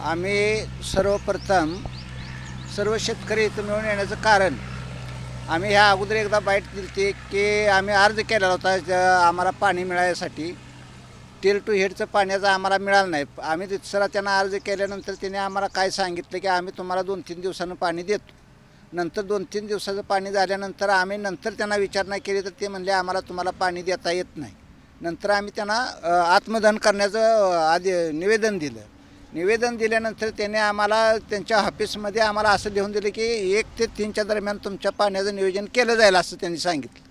आम्ही सर्वप्रथम सर्व शेतकरी इथं मिळून येण्याचं कारण आम्ही ह्या अगोदर एकदा बाईट दिली की आम्ही अर्ज केलेला होता ज- आम्हाला पाणी मिळायसाठी. टेल टू हेडचं पाण्याचं आम्हाला मिळालं नाही. आम्ही तिथसरा त्यांना अर्ज केल्यानंतर त्याने आम्हाला काय सांगितलं की आम्ही तुम्हाला दोन तीन दिवसानं पाणी देतो. नंतर दोन तीन दिवसाचं पाणी झाल्यानंतर आम्ही नंतर त्यांना विचारणा केली तर ते म्हणले आम्हाला तुम्हाला पाणी देता येत नाही. नंतर आम्ही त्यांना आत्मदहन करण्याचं आदे आधी निवेदन दिलं. निवेदन दिल्यानंतर त्याने आम्हाला त्यांच्या ऑफिसमध्ये आम्हाला असं लिहून दिलं की एक ते तीनच्या दरम्यान तुमच्या पाण्याचं नियोजन केलं जाईल असं त्यांनी सांगितलं.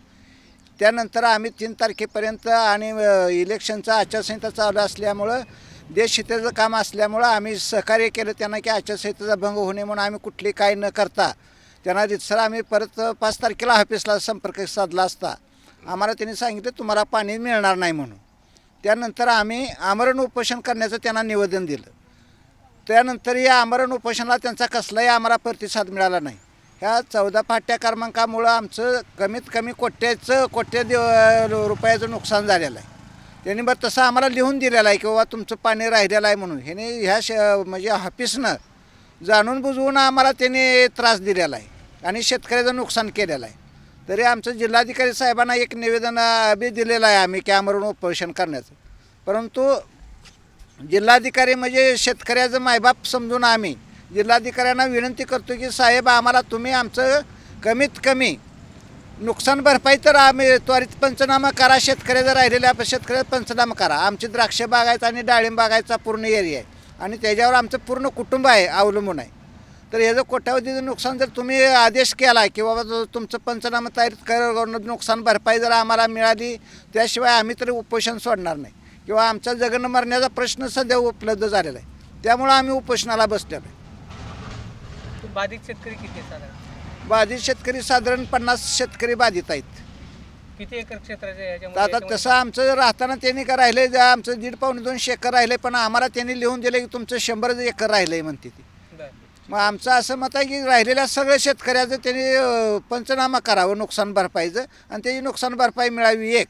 त्यानंतर आम्ही तीन तारखेपर्यंत आणि इलेक्शनचा आचारसंहिता चालू असल्यामुळं देशहिताचं काम असल्यामुळं आम्ही सहकार्य केलं त्यांना की आचारसंहितेचा भंग होणे म्हणून आम्ही कुठली काय न करता त्यांना रितसर आम्ही परत पाच तारखेला ऑफिसला संपर्क साधला असता. आम्हाला त्यांनी सांगितलं तुम्हाला पाणी मिळणार नाही म्हणून. त्यानंतर आम्ही आमरण उपोषण करण्याचं त्यांना निवेदन दिलं. त्यानंतर या आमरण उपोषणाला त्यांचा कसलाही आम्हाला प्रतिसाद मिळाला नाही. ह्या चौदा फाट्या क्रमांकामुळं आमचं कमीत कमी कोट्याचं कोट्या दि रुपयाचं नुकसान झालेलं आहे. त्यांनी बरं तसं आम्हाला लिहून दिलेलं आहे की बाबा तुमचं पाणी राहिलेलं आहे म्हणून. ह्याने ह्या श म्हणजे ऑफिसनं जाणून बुजवून आम्हाला त्यांनी त्रास दिलेला आहे आणि शेतकऱ्याचं नुकसान केलेलं आहे. तरी आमचं जिल्हाधिकारी साहेबांना एक निवेदन बी दिलेलं आहे आम्ही की आमरण उपोषण करण्याचं. परंतु जिल्हाधिकारी म्हणजे शेतकऱ्याचं मायबाप समजून आम्ही जिल्हाधिकाऱ्यांना विनंती करतो की साहेब आम्हाला तुम्ही आमचं कमीत कमी नुकसान भरपाई तर आम्ही त्वरित पंचनामा करा शेतकऱ्याचं राहिलेल्या शेतकऱ्याचा पंचनामा करा. आमची द्राक्ष बागायचा आणि डाळिंब बागायचा पूर्ण एरिया आहे. आणि त्याच्यावर आमचं पूर्ण कुटुंब आहे अवलंबून आहे. तर याचं कोट्यावधीचं नुकसान जर तुम्ही आदेश केला की बाबा तुमचं पंचनामा तयार करून नुकसान भरपाई जर आम्हाला मिळाली त्याशिवाय आम्ही तरी उपोषण सोडणार नाही. किंवा आमचा जगन मरण्याचा प्रश्न सध्या उपलब्ध झालेला आहे. त्यामुळं आम्ही उपोषणाला बसलेलो आहे. बाधित शेतकरी किती आहेत साधारण? बाधित शेतकरी साधारण पन्नास शेतकरी बाधित आहेत. किती एकर क्षेत्राचे तर आता याच्यामध्ये- तसं आमचं राहताना त्यांनी का राहिले जे आमचं दीड पावणे दोनशे एकर राहिले पण आम्हाला त्यांनी लिहून दिलं की तुमचं शंभर एकर राहिलं म्हणते ती. बरं. मग आमचं असं मत आहे की राहिलेल्या सगळ्या शेतकऱ्याचं त्यांनी अं, पंचनामा करावं नुकसान भरपाईचं. आणि त्याची नुकसान भरपाई मिळावी एक.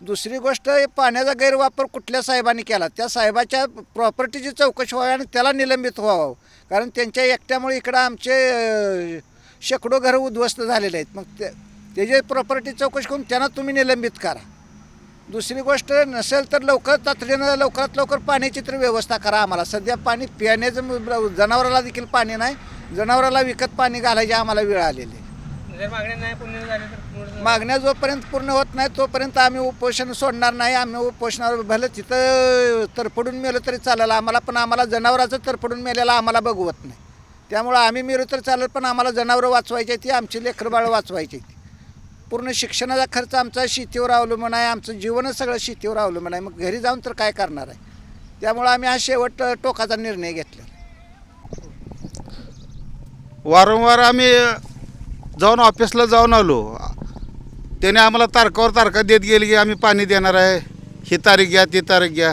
दुसरी गोष्ट हे पाण्याचा गैरवापर कुठल्या साहेबांनी केला? त्या साहेबाच्या प्रॉपर्टीची चौकशी व्हावी आणि त्याला निलंबित व्हावं. कारण त्यांच्या एकट्यामुळे इकडं आमचे शेकडो घरं उद्ध्वस्त झालेले आहेत. मग ते त्याची प्रॉपर्टी चौकशी करून त्यांना तुम्ही निलंबित करा. दुसरी गोष्ट नसेल तर लवकर तातडीनं लवकरात लवकर पाण्याची तर व्यवस्था करा आम्हाला. सध्या पाणी पिण्याचं जनावराला देखील पाणी नाही. जनावराला विकत पाणी घालायची आम्हाला वेळ आलेली आहे. जर मागण्या नाही पूर्ण झाल्या तर पूर्ण- मागण्या जोपर्यंत पूर्ण होत नाही तोपर्यंत आम्ही उपोषण सोडणार नाही. आम्ही उपोषणावर भलं तिथं तरपडून मेलं तरी चालेल. आम्हाला पण आम्हाला जनावराचं तरपडून मेलेलं आम्हाला बघवत नाही. त्यामुळं आम्ही मिळू तर चालेल पण आम्हाला जनावरं वाचवायची ती आमची लेकरबाळं वाचवायची ती पूर्ण शिक्षणाचा खर्च आमचा शेतीवर अवलंबून आहे. आमचं जीवनच सगळं शेतीवर अवलंबून आहे. मग घरी जाऊन तर काय करणार आहे? त्यामुळं आम्ही हा शेवट टोकाचा निर्णय घेतला वारंवार आम्ही जाऊन ऑफिसला जाऊन आलो. त्याने आम्हाला तारखावर तारखा देत गेली की आम्ही पाणी देणार आहे. ही तारीख घ्या ती तारीख घ्या.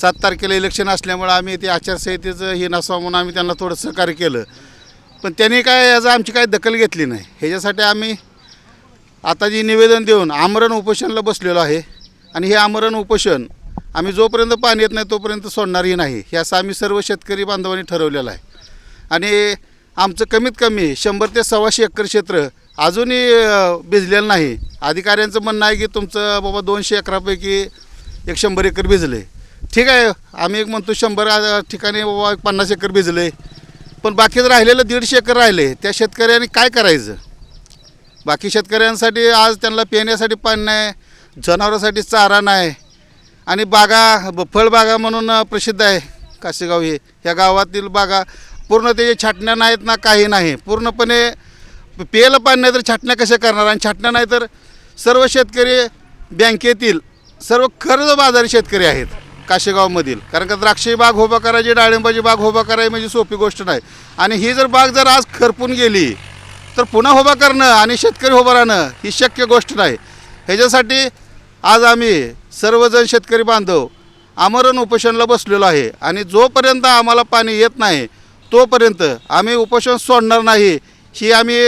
सात तारखेला इलेक्शन असल्यामुळे आम्ही ते आचारसंहितेचं हे नसावं म्हणून आम्ही त्यांना थोडं सहकार्य केलं. पण त्यांनी काय याचं आमची काय दखल घेतली नाही. ह्याच्यासाठी आम्ही आता जी निवेदन देऊन आमरण उपोषणला बसलेलो आहे आणि हे आमरण उपोषण आम्ही जोपर्यंत पाणी येत नाही तोपर्यंत सोडणारही नाही. हे असं आम्ही सर्व शेतकरी बांधवांनी ठरवलेलं आहे. आणि आमचं कमीत कमी शंभर ते सव्वाशे एकर क्षेत्र अजूनही भिजलेलं नाही. अधिकाऱ्यांचं म्हणणं आहे की तुमचं बाबा दोनशे एकरापैकी एक शंभर एकर भिजले. ठीक आहे आम्ही एक म्हणतो शंभर ठिकाणी बाबा पन्नास एकर भिजले. पण बाकीचं राहिलेलं दीडशे एकर राहिले त्या शेतकऱ्यांनी काय करायचं? बाकी शेतकऱ्यांसाठी आज त्यांना पिण्यासाठी पाणी नाही जनावरांसाठी चारा नाही आणि बागा फळबागा म्हणून प्रसिद्ध आहे. कासेगाव हे ह्या गावातील बागा पूर्ण त्याचे छाटण्या नाहीत ना काही नाही. पूर्णपणे प्यायला पाणी नाही तर छाटण्या कशा करणार? आणि छाटण्या नाही तर सर्व शेतकरी बँकेतील सर्व कर्जबाजारी शेतकरी आहेत काशेगावमधील. कारण का द्राक्षी बाग उभा करायची डाळिंबाची बाग उभा करायची म्हणजे सोपी गोष्ट नाही. आणि ही जर बाग जर आज खरपून गेली तर पुन्हा उभा करणं आणि शेतकरी उभं राहणं ही शक्य गोष्ट नाही. ह्याच्यासाठी आज आम्ही सर्वजण शेतकरी बांधव आमरण उपोषणला बसलेलो आहे. आणि जोपर्यंत आम्हाला पाणी येत नाही तोपर्यंत आम्ही उपोषण सोडणार नाही ही आम्ही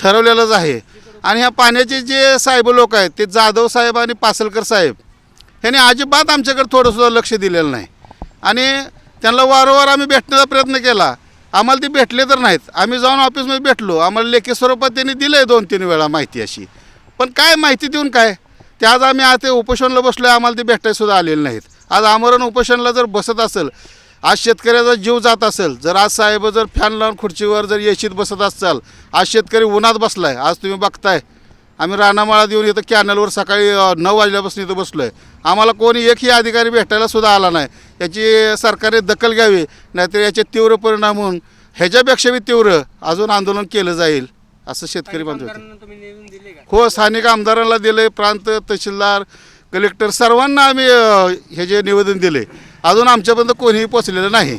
ठरवलेलंच आहे. आणि ह्या पाण्याचे जे साहेब लोक आहेत ते जाधव साहेब आणि पासलकर साहेब ह्याने अजिबात आमच्याकडे थोडंसुद्धा लक्ष दिलेलं नाही. आणि त्यांना वारंवार आम्ही भेटण्याचा प्रयत्न केला. आम्हाला ते भेटले तर नाहीत. आम्ही जाऊन ऑफिसमध्ये भेटलो. आम्हाला लेखी स्वरूपात त्यांनी दिलं आहे दोन तीन वेळा माहिती अशी. पण काय माहिती देऊन काय? ते आज आम्ही आता उपोषणला बसलो आहे आम्हाला ते भेटायसुद्धा आलेले नाहीत. आज आमरण उपोषणला जर बसत असेल आज शेतकऱ्याचा जीव जात असेल जर आज साहेब जर फॅन लावून खुर्चीवर जर येशीत बसत असाल आज शेतकरी उन्हात बसलाय आज तुम्ही बघताय. आम्ही रानामाळा देऊन इथं कॅनलवर सकाळी नऊ वाजल्यापासून इथं बसलो आहे आम्हाला कोणी एकही अधिकारी भेटायला सुद्धा आला नाही. याची सरकारने दखल घ्यावी नाहीतर याचे तीव्र परिणाम होऊन ह्याच्यापेक्षा बी तीव्र अजून आंदोलन केलं जाईल असं शेतकरी का? हो स्थानिक आमदारांना दिले प्रांत तहसीलदार कलेक्टर सर्वांना आम्ही हे जे निवेदन दिले. अजून आमच्यापर्यंत कोणीही पोचलेलं नाही.